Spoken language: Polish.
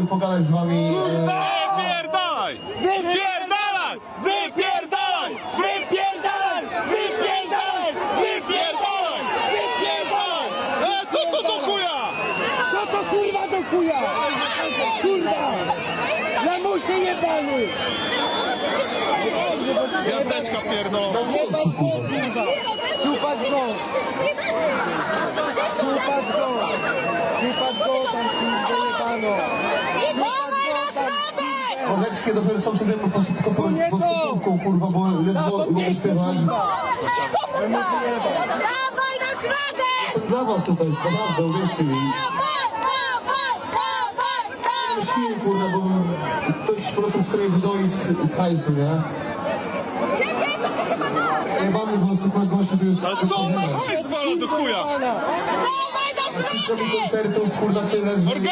i pogadać z wami. E, Wypierdalaj! Wypierdalaj! Wypierdalaj! Wypierdalaj! Wypierdalaj! Wypierdalaj! Wypierdalaj! E, co to do chuja? Co to kurwa do chuja? Kurwa! Lamusie jebany! Gwiazdeczka pierdolona. Nie mam go kurwa! Słupać go! Mordeczkie dopiero co przede mną pod, pod, pod, Nie pod to! końcówką, kurwa, bo ledwo mogę śpiewać. Dawaj na środek! Dla was tutaj jest, naprawdę, uwierzcie mi. Siły, kurwa, bo ktoś po prostu mnie wydoić z, z hajsu, nie? Jebany po prostu kurwa, gościu, to jest... Ale co on na hajs wala do chuja? Dawaj na Wszystko mi środek! koncertów, kurwa, tyle, że...